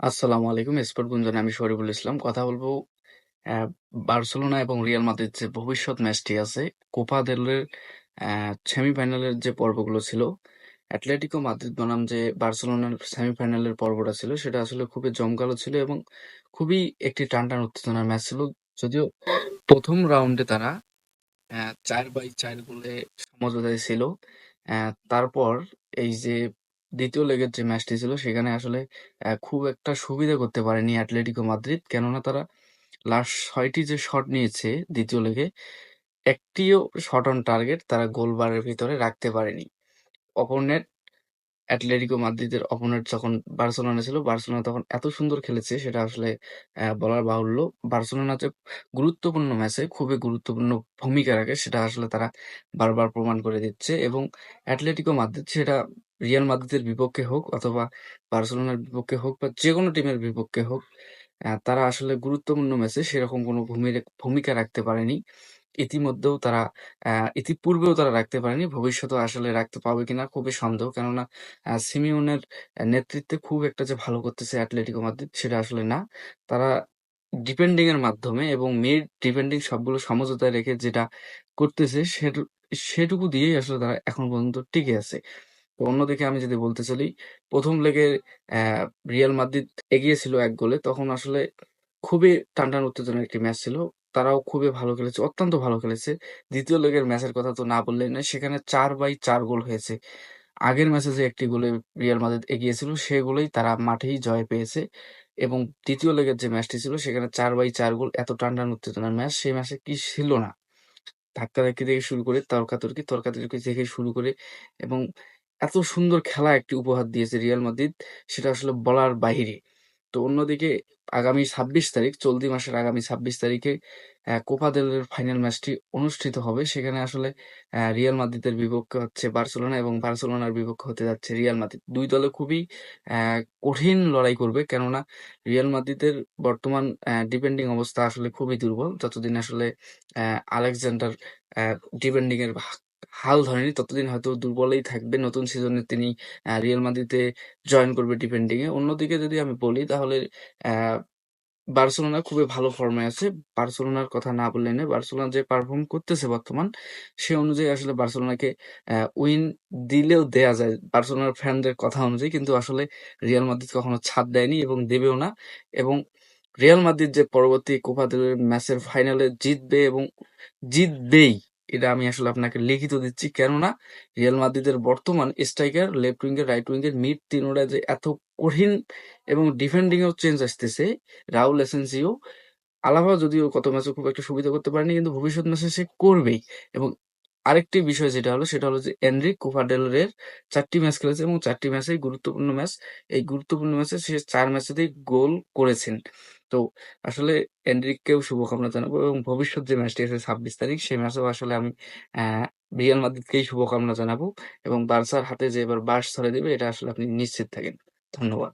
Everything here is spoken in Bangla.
আসসালামু আলাইকুম। স্পোর্ট গুঞ্জনে আমি শরীফুল ইসলাম। কথা বলব বার্সেলোনা এবং রিয়াল মাদ্রিদ যে ভবিষ্যৎ ম্যাচটি আছে, কোপা দেল রের অ্যা সেমিফাইনালের যে পর্বগুলো ছিল, অ্যাটলেটিকো মাদ্রিদ বনাম যে বার্সেলোনার সেমিফাইনালের পর্বটা ছিল, সেটা আসলে খুবই জমকালো ছিল এবং খুবই একটি টানটান উত্তেজনার ম্যাচ ছিল। যদিও প্রথম রাউন্ডে তারা চার বাই চার গোলে সমঝোতায় ছিল। তারপর এই যে ২য় লেগের যে ম্যাচটি ছিল সেখানে আসলে খুব একটা সুবিধা করতে পারেনি অ্যাটলেটিকো মাদ্রিদ। কেননা তারা লাস্ট ৬ টি যে শট নিয়েছে দ্বিতীয় লেগে, একটিও শট অন টার্গেট তারা গোলবারের ভিতরে রাখতে পারেনি। অপোনেন্ট অ্যাটলেটিকো মাদ্রিদের অপোনেন্ট যখন বার্সেলোনা ছিল, বার্সেলোনা তখন এত সুন্দর খেলেছে সেটা আসলে বলার বাহুল্য। বার্সেলোনা যে গুরুত্বপূর্ণ ম্যাচে খুবই গুরুত্বপূর্ণ ভূমিকা রাখে সেটা আসলে তারা বারবার প্রমাণ করে দিচ্ছে এবং অ্যাটলেটিকো মাদ্রিদ সেটা রিয়াল মাদ্রিদের বিপক্ষে হোক অথবা বার্সেলোনার বিপক্ষে হোক বা যেকোনো টিমের বিপক্ষে হোক, তারা আসলে গুরুত্বপূর্ণ ম্যাচে সেরকম কোনো ভূমিকা রাখতে পারেনি। ইতিমধ্যেও তারা ইতিপূর্বেও তারা রাখতে পারেনি। ভবিষ্যতে আসলে রাখতে পারবে কিনা খুবই সন্দেহ। কেননা আ সিমিওনের নেতৃত্বে খুব একটা যে ভালো করতেছে অ্যাটলেটিকো মাদ্রিদ সেটা আসলে না। তারা ডিফেন্ডিং এর মাধ্যমে এবং মেয়ের ডিপেন্ডিং সবগুলো সমঝোতায় রেখে যেটা করতেছে সেটু সেটুকু দিয়েই আসলে তারা এখন পর্যন্ত টিকে আছে। তো অন্যদিকে আমি যদি বলতে চলি, ১ম লেগে রিয়াল মাদ্রিদ এগিয়ে ছিল ১ গোলে। তখন আসলে খুবই টানটান উত্তেজনার একটি ম্যাচ ছিল। তারাও খুবই ভালো খেলেছে, অত্যন্ত ভালো খেলেছে। ২য় লেগের ম্যাচের কথা তো না বললেই নয়। সেখানে ৪/৪ গোল হয়েছে। আগের ম্যাচে যে একটি গোলে রিয়াল মাদ্রিদ এগিয়ে ছিল, সে গোলেই তারা মাঠেই জয় পেয়েছে এবং ২য় লেগের যে ম্যাচটি ছিল সেখানে ৪/৪ গোল এত টানটান উত্তেজনার ম্যাচ, সেই ম্যাচে কি ছিল না? ধাক্কাধাক্কি থেকে শুরু করে তর্কাতর্কি, তর্কাতর্কি থেকে শুরু করে এবং এত সুন্দর খেলা একটি উপহার দিয়েছে রিয়াল মাদ্রিদ, সেটা আসলে বলার বাহিরে। তো অন্যদিকে আগামী ২৬ তারিখ, চলতি মাসের আগামী ২৬ তারিখে কোপা দেল রের ফাইনাল ম্যাচটি অনুষ্ঠিত হবে। সেখানে আসলে রিয়াল মাদ্রিদের বিপক্ষে হচ্ছে বার্সেলোনা এবং বার্সেলোনার বিপক্ষে হতে যাচ্ছে রিয়াল মাদ্রিদ। দুই দলে খুবই কঠিন লড়াই করবে। কেননা রিয়াল মাদ্রিদের বর্তমান অ্যা ডিফেন্ডিং অবস্থা আসলে খুবই দুর্বল। যতদিন আসলে আলেকজান্ডার অ্যা ডিফেন্ডিং এর হাল ধরেনি ততদিন হয়তো দুর্বলই থাকবে। নতুন সিজনে তিনি রিয়াল মাদ্রিদে জয়েন করবে ডিফেন্ডিং এ। অন্যদিকে যদি আমি বলি তাহলে বার্সেলোনা খুবই ভালো ফর্মে আছে। বার্সেলোনার কথা না বললে নয়। বার্সেলোনা যে পারফর্ম করতেছে বর্তমান, সে অনুযায়ী আসলে বার্সেলোনাকে উইন দিলেও দেয়া যায়। বার্সেলোনার ফ্যানদের কথা অনুযায়ী। কিন্তু আসলে রিয়াল মাদ্রিদ কখনো ছাড় দেয়নি এবং দেবেও না এবং রিয়াল মাদ্রিদ যে পরবর্তী কোপা ম্যাচের ফাইনালে জিতবে এবং জিতবেই। এটা আমি আসলে আপনাকে লিখিত দিচ্ছি। কেননা রিয়াল মাদ্রিদের বর্তমান striker, left winger, right winger, mid তিনোটা যে এত কঠিন এবং ডিফেন্ডিং এও চেঞ্জ আসতেছে। রাউল এসেনসিও, আলাভা যদিও গত ম্যাচে খুব একটা সুবিধা করতে পারেনি কিন্তু ভবিষ্যৎ ম্যাচে সে করবেই এবং আরেকটি বিষয় যেটা হলো সেটা হলো যে এনরিক কোপা দেল রের ৪ টি ম্যাচ খেলেছে এবং ৪ টি ম্যাচেই গুরুত্বপূর্ণ ম্যাচ। এই গুরুত্বপূর্ণ ম্যাচে সে ৪ ম্যাচেতেই গোল করেছেন। তো আসলে এনরিককেও শুভকামনা জানাব এবং ভবিষ্যৎ যে ম্যাচটি আছে ২৬ তারিখ, সেই ম্যাচেও আসলে আমি রিয়াল মাদ্রিদকেই শুভকামনা জানাব এবং বার্সার হাতে যে এবার বাস ছড়ে দেবে, এটা আসলে আপনি নিশ্চিত থাকেন। ধন্যবাদ।